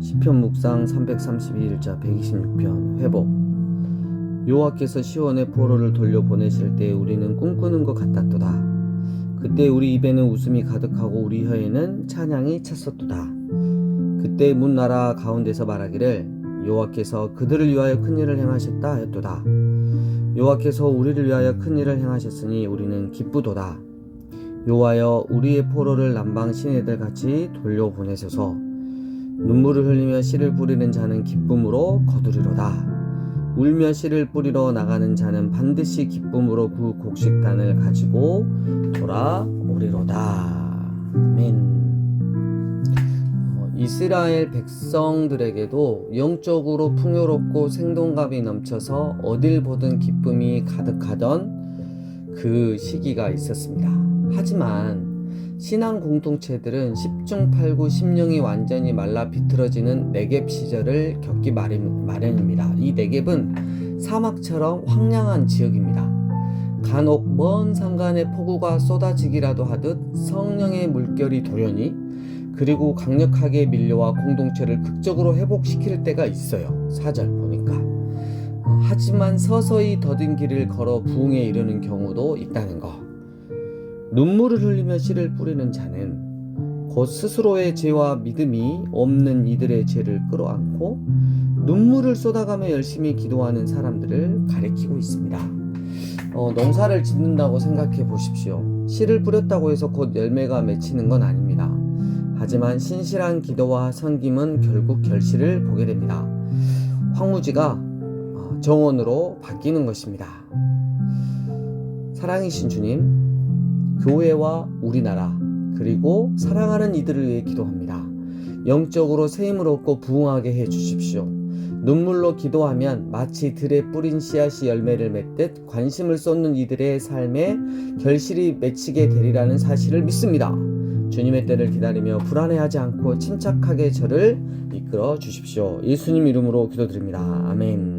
시편 묵상 332일자 126편 회복. 여호와께서 시온의 포로를 돌려 보내실 때 우리는 꿈꾸는 것 같았도다. 그때 우리 입에는 웃음이 가득하고 우리 혀에는 찬양이 찼었도다. 그때 문 나라 가운데서 말하기를 여호와께서 그들을 위하여 큰 일을 행하셨다 하였도다. 여호와께서 우리를 위하여 큰 일을 행하셨으니 우리는 기쁘도다. 여호와여 우리의 포로를 남방 시내들 같이 돌려 보내소서 눈물을 흘리며 씨를 뿌리는 자는 기쁨으로 거두리로다. 울며 씨를 뿌리러 나가는 자는 반드시 기쁨으로 그 곡식단을 가지고 돌아오리로다. 아멘. 어, 이스라엘 백성들에게도 영적으로 풍요롭고 생동감이 넘쳐서 어딜 보든 기쁨이 가득하던 그 시기가 있었습니다. 하지만 신앙 공동체들은 10중 8구 심령이 완전히 말라 비틀어지는 내갭 시절을 겪기 마련, 마련입니다. 이 내갭은 사막처럼 황량한 지역입니다. 간혹 먼 산간에 폭우가 쏟아지기라도 하듯 성령의 물결이 돌연히 그리고 강력하게 밀려와 공동체를 극적으로 회복시킬 때가 있어요. 사절 보니까. 어, 하지만 서서히 더딘 길을 걸어 부흥에 이르는 경우도 있다는 거. 눈물을 흘리며 씨를 뿌리는 자는 곧 스스로의 죄와 믿음이 없는 이들의 죄를 끌어안고 눈물을 쏟아가며 열심히 기도하는 사람들을 가리키고 있습니다. 어, 농사를 짓는다고 생각해 보십시오. 씨를 뿌렸다고 해서 곧 열매가 맺히는 건 아닙니다. 하지만 신실한 기도와 섬김은 결국 결실을 보게 됩니다. 황무지가 어, 정원으로 바뀌는 것입니다. 사랑이신 주님, 교회와 우리나라, 그리고 사랑하는 이들을 위해 기도합니다. 영적으로 세임을 얻고 부흥하게 해 주십시오. 눈물로 기도하면 마치 들에 뿌린 씨앗이 열매를 맺듯 관심을 쏟는 이들의 삶에 결실이 맺히게 되리라는 사실을 믿습니다. 주님의 때를 기다리며 불안해하지 않고 침착하게 저를 이끌어 주십시오. 예수님 이름으로 기도드립니다. 아멘.